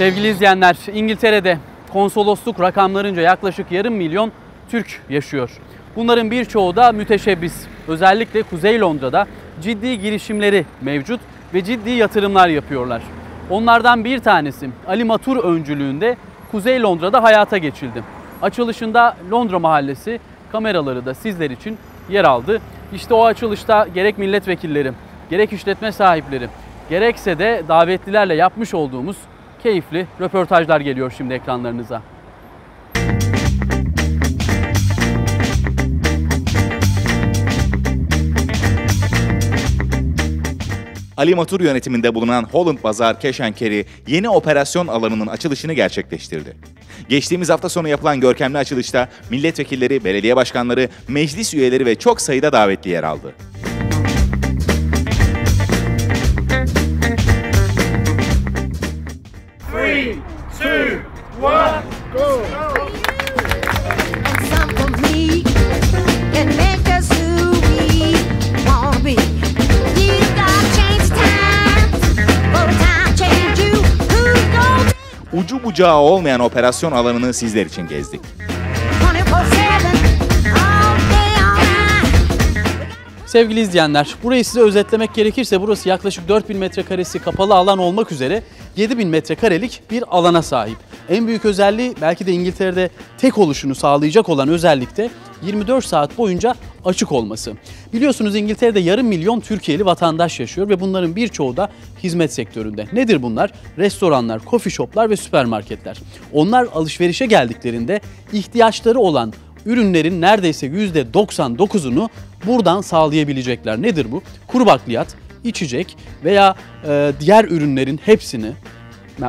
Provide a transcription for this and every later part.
Sevgili izleyenler, İngiltere'de konsolosluk rakamlarınca yaklaşık yarım milyon Türk yaşıyor. Bunların birçoğu da müteşebbis. Özellikle Kuzey Londra'da ciddi girişimleri mevcut ve ciddi yatırımlar yapıyorlar. Onlardan bir tanesi Ali Matur öncülüğünde Kuzey Londra'da hayata geçildi. Açılışında Londra Mahallesi kameraları da sizler için yer aldı. İşte o açılışta gerek milletvekilleri, gerek işletme sahipleri, gerekse de davetlilerle yapmış olduğumuz keyifli röportajlar geliyor şimdi ekranlarınıza. Ali Matur yönetiminde bulunan Holland Bazar Keşankeri yeni operasyon alanının açılışını gerçekleştirdi. Geçtiğimiz hafta sonu yapılan görkemli açılışta milletvekilleri, belediye başkanları, meclis üyeleri ve çok sayıda davetli yer aldı. Bucağı olmayan operasyon alanını sizler için gezdik. 24/7 all day all night? Sevgili izleyenler, burayı size özetlemek gerekirse burası yaklaşık 4000 metrekaresi kapalı alan olmak üzere 7000 metrekarelik bir alana sahip. En büyük özelliği belki de İngiltere'de tek oluşunu sağlayacak olan özellik de 24 saat boyunca açık olması. Biliyorsunuz İngiltere'de yarım milyon Türkiye'li vatandaş yaşıyor ve bunların birçoğu da hizmet sektöründe. Nedir bunlar? Restoranlar, coffee shoplar ve süpermarketler. Onlar alışverişe geldiklerinde ihtiyaçları olan ürünlerin neredeyse %99'unu buradan sağlayabilecekler. Nedir bu? Kuru bakliyat, içecek veya e, diğer ürünlerin hepsini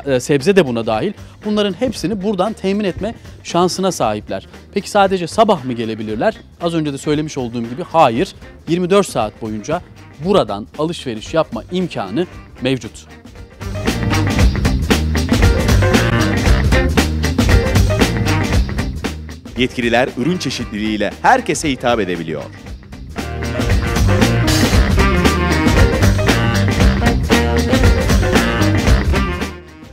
e, sebze de buna dahil. Bunların hepsini buradan temin etme şansına sahipler. Peki sadece sabah mı gelebilirler? Az önce de söylemiş olduğum gibi hayır. 24 saat boyunca buradan alışveriş yapma imkanı mevcut. Yetkililer ürün çeşitliliğiyle herkese hitap edebiliyor.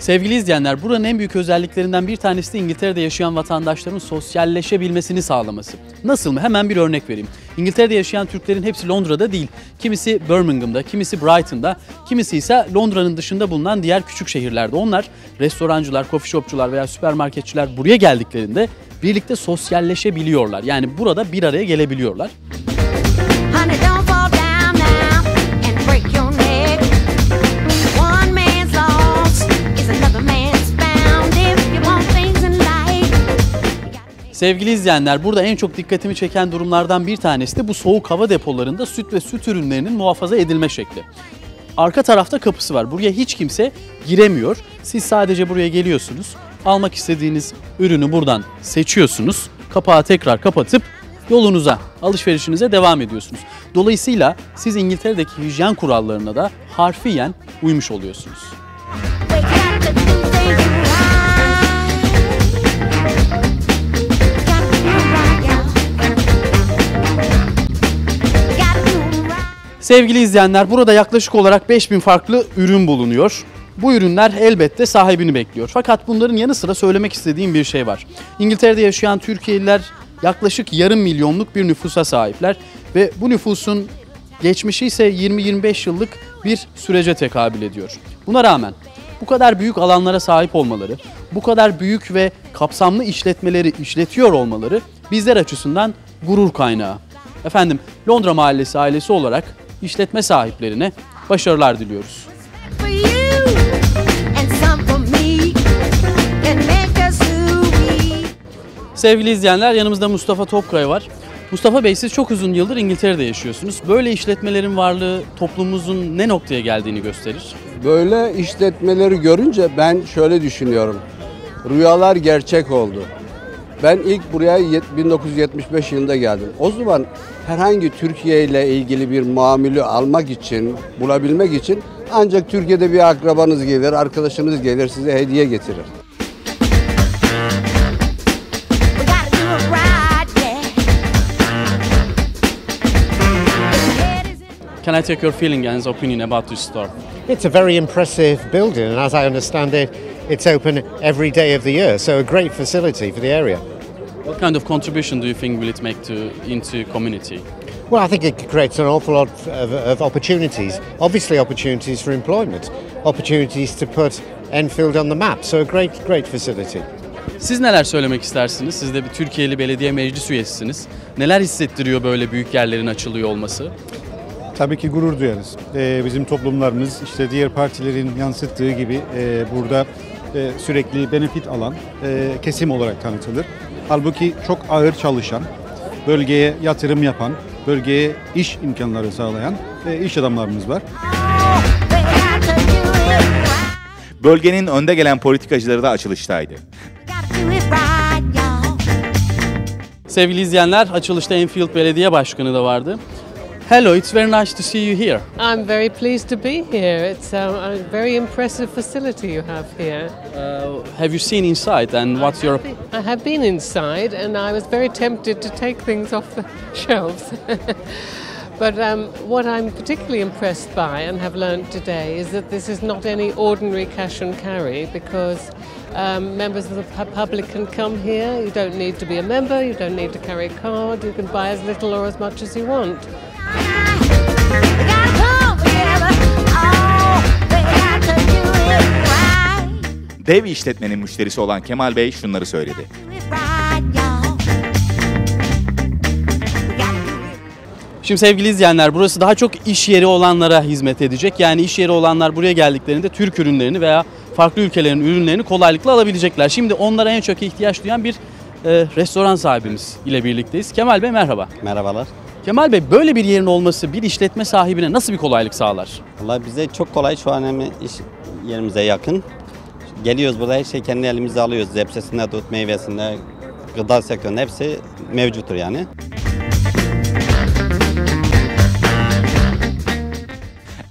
Sevgili izleyenler, buranın en büyük özelliklerinden bir tanesi de İngiltere'de yaşayan vatandaşların sosyalleşebilmesini sağlaması. Nasıl mı? Hemen bir örnek vereyim. İngiltere'de yaşayan Türklerin hepsi Londra'da değil. Kimisi Birmingham'da, kimisi Brighton'da, kimisi ise Londra'nın dışında bulunan diğer küçük şehirlerde. Onlar restorancılar, coffee shopçular veya süpermarketçiler buraya geldiklerinde birlikte sosyalleşebiliyorlar. Yani burada bir araya gelebiliyorlar. Honey, Sevgili izleyenler burada en çok dikkatimi çeken durumlardan bir tanesi de bu soğuk hava depolarında süt ve süt ürünlerinin muhafaza edilme şekli. Arka tarafta kapısı var. Buraya hiç kimse giremiyor. Siz sadece buraya geliyorsunuz. Almak istediğiniz ürünü buradan seçiyorsunuz. Kapağı tekrar kapatıp yolunuza, alışverişinize devam ediyorsunuz. Dolayısıyla siz İngiltere'deki hijyen kurallarına da harfiyen uymuş oluyorsunuz. Sevgili izleyenler burada yaklaşık olarak 5000 farklı ürün bulunuyor. Bu ürünler elbette sahibini bekliyor. Fakat bunların yanı sıra söylemek istediğim bir şey var. İngiltere'de yaşayan Türkiye'liler yaklaşık yarım milyonluk bir nüfusa sahipler ve bu nüfusun geçmişi ise 20-25 yıllık bir sürece tekabül ediyor. Buna rağmen bu kadar büyük alanlara sahip olmaları, bu kadar büyük ve kapsamlı işletmeleri işletiyor olmaları bizler açısından gurur kaynağı. Efendim Londra Mahallesi ailesi olarak işletme sahiplerine başarılar diliyoruz. Sevgili izleyenler yanımızda Mustafa Topkaya var. Mustafa Bey siz çok uzun yıldır İngiltere'de yaşıyorsunuz. Böyle işletmelerin varlığı toplumumuzun ne noktaya geldiğini gösterir. Böyle işletmeleri görünce ben şöyle düşünüyorum. Rüyalar gerçek oldu. Ben ilk buraya yet- 1975 yılında geldim. O zaman herhangi Türkiye ile ilgili bir mamülü almak için, bulabilmek için ancak Türkiye'de bir akrabanız gelir, arkadaşınız gelir size hediye getirir. Can I take your feeling and opinion about this store? It's a very impressive building, and as I understand it, it's open every day of the year. So a great facility for the area. What kind of contribution do you think will it make to into community? Well, I think it creates an awful lot of, of opportunities. Obviously, opportunities for employment, opportunities to put Enfield on the map. So a great, great facility. Siz neler söylemek istersiniz? Siz de bir Türkiye'li belediye meclis üyesisiniz. Neler hissettiriyor böyle büyük yerlerin açılıyor olması? Tabii ki gurur duyarız. Ee, bizim toplumlarımız işte diğer partilerin yansıttığı gibi e, burada e, sürekli benefit alan e, kesim olarak tanıtılır. Halbuki çok ağır çalışan, bölgeye yatırım yapan, bölgeye iş imkanları sağlayan e, iş adamlarımız var. Bölgenin önde gelen politikacıları da açılıştaydı. Sevgili izleyenler, açılışta Enfield Belediye Başkanı da vardı. Hello, it's very nice to see you here. I'm very pleased to be here. It's um, a very impressive facility you have here. Uh, have you seen inside and what's your I have been inside and I was very tempted to take things off the shelves. but um, what I'm particularly impressed by and have learned today is that this is not any ordinary cash and carry because um, members of the public can come here. You don't need to be a member, you don't need to carry a card, you can buy as little or as much as you want. Dev işletmenin müşterisi olan Kemal Bey şunları söyledi. Şimdi sevgili izleyenler burası daha çok iş yeri olanlara hizmet edecek. Yani iş yeri olanlar buraya geldiklerinde Türk ürünlerini veya farklı ülkelerin ürünlerini kolaylıkla alabilecekler. Şimdi onlara en çok ihtiyaç duyan bir e, restoran sahibimiz ile birlikteyiz. Kemal Bey merhaba. Merhabalar. Kemal Bey böyle bir yerin olması bir işletme sahibine nasıl bir kolaylık sağlar? Vallahi bize çok kolay şu an hem iş yerimize yakın. Geliyoruz burada her şey kendi elimizde alıyoruz. Zepsesinde tut, meyvesinde, gıda sektöründe hepsi mevcuttur yani.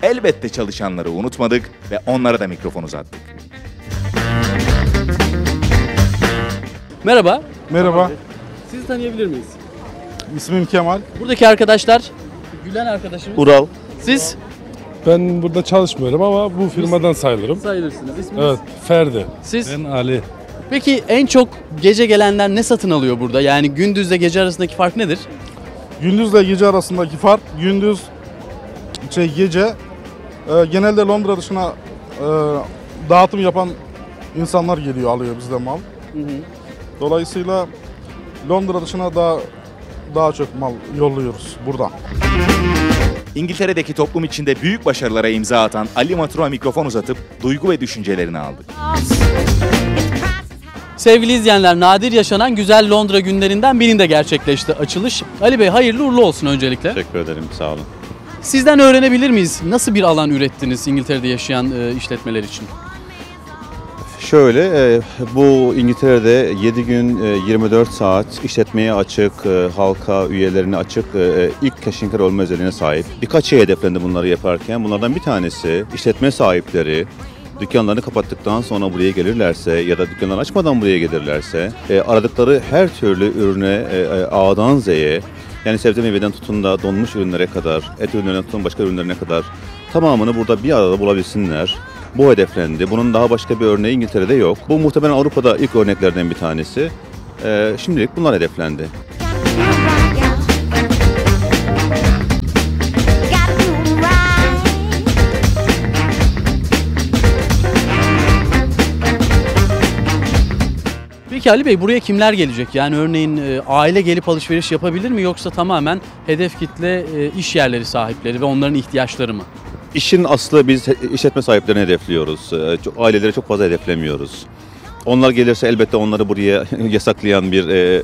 Elbette çalışanları unutmadık ve onlara da mikrofon uzattık. Merhaba. Merhaba, Sizi tanıyabilir miyiz? ismim Kemal. Buradaki arkadaşlar Gülen arkadaşımız. Ural. Siz Ben burada çalışmıyorum ama bu firmadan sayılırım. sayılırsınız. İsminiz? Evet, Ferdi. Siz Ben Ali. Peki en çok gece gelenler ne satın alıyor burada? Yani gündüzle gece arasındaki fark nedir? Gündüzle gece arasındaki fark, gündüz şey gece e, genelde Londra dışına e, dağıtım yapan insanlar geliyor alıyor bizde mal. Dolayısıyla Londra dışına daha daha çok mal yolluyoruz buradan. İngiltere'deki toplum içinde büyük başarılara imza atan Ali Matur'a mikrofon uzatıp duygu ve düşüncelerini high. Sevgili izleyenler, nadir yaşanan güzel Londra günlerinden birinde gerçekleşti açılış. Ali Bey hayırlı uğurlu olsun öncelikle. Teşekkür ederim, sağ olun. Sizden öğrenebilir miyiz? Nasıl bir alan ürettiniz İngiltere'de yaşayan e, işletmeler için? Şöyle, e, bu İngiltere'de 7 gün e, 24 saat işletmeye açık, e, halka, üyelerine açık e, ilk carry olma özelliğine sahip. Birkaç şey hedeflendi bunları yaparken. Bunlardan bir tanesi işletme sahipleri dükkanlarını kapattıktan sonra buraya gelirlerse ya da dükkanları açmadan buraya gelirlerse e, aradıkları her türlü ürüne e, e, A'dan Z'ye yani sebze meyveden tutun da donmuş ürünlere kadar, et ürünlerine tutun başka ürünlerine kadar tamamını burada bir arada bulabilsinler. Bu hedeflendi. Bunun daha başka bir örneği İngiltere'de yok. Bu muhtemelen Avrupa'da ilk örneklerden bir tanesi. Ee, şimdilik bunlar hedeflendi. Peki Ali Bey buraya kimler gelecek? Yani örneğin e, aile gelip alışveriş yapabilir mi yoksa tamamen hedef kitle e, iş yerleri sahipleri ve onların ihtiyaçları mı? İşin aslı biz işletme sahiplerini hedefliyoruz. Ee, çok- Aileleri çok fazla hedeflemiyoruz. Onlar gelirse elbette onları buraya yasaklayan bir e,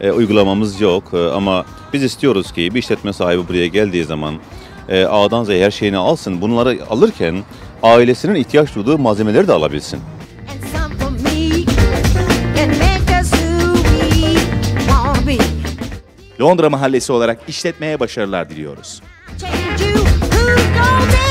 e, uygulamamız yok. E, ama biz istiyoruz ki bir işletme sahibi buraya geldiği zaman e, A'dan Z'ye her şeyini alsın. Bunları alırken ailesinin ihtiyaç duyduğu malzemeleri de alabilsin. Londra mahallesi olarak işletmeye başarılar diliyoruz. golden.